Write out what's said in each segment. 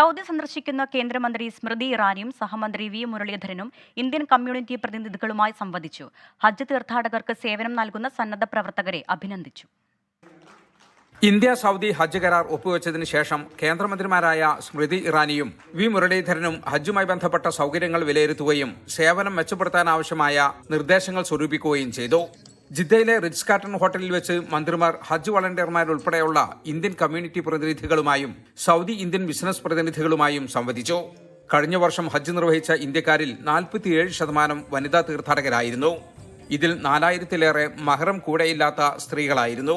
Saudi സന്ദർശിക്കുന്ന കേന്ദ്രമന്ത്രി സ്മൃതി ഇറാനിയും സഹമന്ത്രി വി മുരളീധരനും ഇന്ത്യൻ കമ്മ്യൂണിറ്റി പ്രതിനിധികളുമായി സംവദിച്ചു. ഹജ്ജ് തീർത്ഥാടകർക്ക് സേവനം നൽകുന്ന സന്നദ്ധ പ്രവർത്തകരെ അഭിനന്ദിച്ചു. ഇന്ത്യ സൗദി ഹജ്ജ് കരാർ ഒപ്പുവെച്ചതിന് ശേഷം കേന്ദ്രമന്ത്രിമാരായ സ്മൃതി ഇറാനിയും വി മുരളീധരനും ഹജ്ജുമായി ബന്ധപ്പെട്ട സൗകര്യങ്ങൾ വിലയിരുത്തുകയും സേവനം മെച്ചപ്പെടുത്താനാവശ്യമായ നിർദ്ദേശങ്ങൾ സ്വരൂപിക്കുകയും ചെയ്തു. ജിദ്ദയിലെ റിച്ച് കാർട്ടൺ ഹോട്ടലിൽ വെച്ച് മന്ത്രിമാർ ഹജ്ജ് വളണ്ടിയർമാരുൾപ്പെടെയുള്ള ഇന്ത്യൻ കമ്മ്യൂണിറ്റി പ്രതിനിധികളുമായും സൗദി ഇന്ത്യൻ ബിസിനസ് പ്രതിനിധികളുമായും സംവദിച്ചു. കഴിഞ്ഞ വർഷം ഹജ്ജ് നിർവഹിച്ച ഇന്ത്യക്കാരിൽ നാൽപ്പത്തിയേഴ് ശതമാനം വനിതാ തീർത്ഥാടകരായിരുന്നു. ഇതിൽ നാലായിരത്തിലേറെ മഹറം കൂടെയില്ലാത്ത സ്ത്രീകളായിരുന്നു.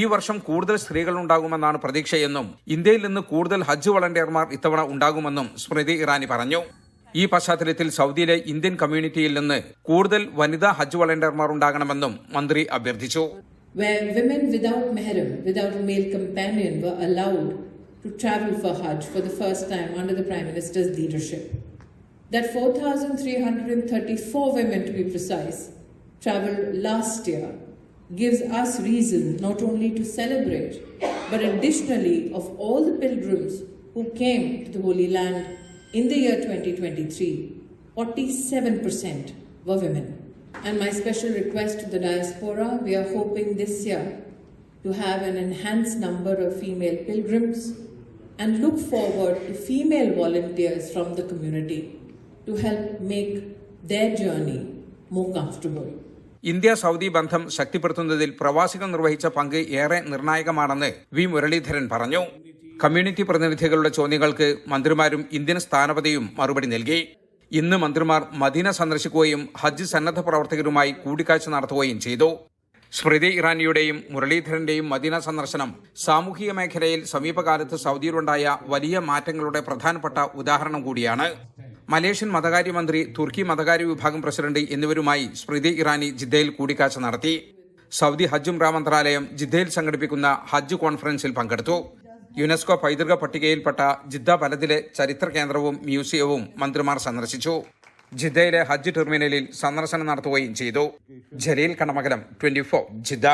ഈ വർഷം കൂടുതൽ സ്ത്രീകൾ ഉണ്ടാകുമെന്നാണ് പ്രതീക്ഷയെന്നും ഇന്ത്യയിൽ നിന്ന് കൂടുതൽ ഹജ്ജ് വളണ്ടിയർമാർ ഇത്തവണ ഉണ്ടാകുമെന്നും സ്മൃതി ഇറാനി പറഞ്ഞു. ഈ പശ്ചാത്തലത്തിൽ സൗദിയിലെ ഇന്ത്യൻ കമ്മ്യൂണിറ്റിയിൽ നിന്ന് കൂടുതൽ വനിതാ ഹജ്ജ് വളണ്ടിയർമാർ ഉണ്ടാകണമെന്നും മന്ത്രി അഭ്യർത്ഥിച്ചു where women without mahram, without male companion, were allowed to travel for Hajj for the first time under the Prime Minister's leadership. That 4,334 women, to be precise, traveled last year gives us reason not only to celebrate, but additionally of all the pilgrims who came to the Holy Land in the year 2023, 47% were women. And my special request to the diaspora we are hoping this year to have an enhanced number of female pilgrims and look forward to female volunteers from the community to help make their journey more comfortable. India Saudi ബന്ധം ശക്തിപ്പെടുത്തുന്നതിൽ പ്രവാസികൾ നിർവഹിച്ച പങ്ക് ഏറെ നിർണായകമാണെന്ന് V Muraleedharan പറഞ്ഞു community പ്രതിനിധികളുടെ ചോദ്യങ്ങൾക്ക് മന്ത്രിമാരും ഇന്ത്യൻ സ്ഥാനപതിയും മറുപടി നൽകി. ഇന്ന് മന്ത്രിമാർ മദീന സന്ദർശിക്കുകയും ഹജ്ജ് സന്നദ്ധ പ്രവർത്തകരുമായി കൂടിക്കാഴ്ച നടത്തുകയും ചെയ്തു. സ്മൃതി ഇറാനിയുടെയും മുരളീധരന്റെയും മദീന സന്ദർശനം സാമൂഹിക മേഖലയിൽ സമീപകാലത്ത് സൗദിയിലുണ്ടായ വലിയ മാറ്റങ്ങളുടെ പ്രധാനപ്പെട്ട ഉദാഹരണം കൂടിയാണ്. മലേഷ്യൻ മതകാര്യമന്ത്രി തുർക്കി മതകാര്യ വിഭാഗം പ്രസിഡന്റ് എന്നിവരുമായി സ്മൃതി ഇറാനി ജിദ്ദയിൽ കൂടിക്കാഴ്ച നടത്തി. സൗദി ഹജ്ജും മന്ത്രാലയം ജിദ്ദയിൽ സംഘടിപ്പിക്കുന്ന ഹജ്ജ് കോൺഫറൻസിൽ പങ്കെടുത്തു. യുനെസ്കോ പൈതൃക പട്ടികയിൽപ്പെട്ട ജിദ്ദ പലതിലെ ചരിത്ര കേന്ദ്രവും മ്യൂസിയവും മന്ത്രിമാർ സന്ദർശിച്ചു. ജിദ്ദയിലെ ഹജ്ജ് ടെർമിനലിൽ സന്ദർശനം നടത്തുകയും ചെയ്തു. ജലീൽ കണമകലം ട്വന്റി ജിദ്ദ.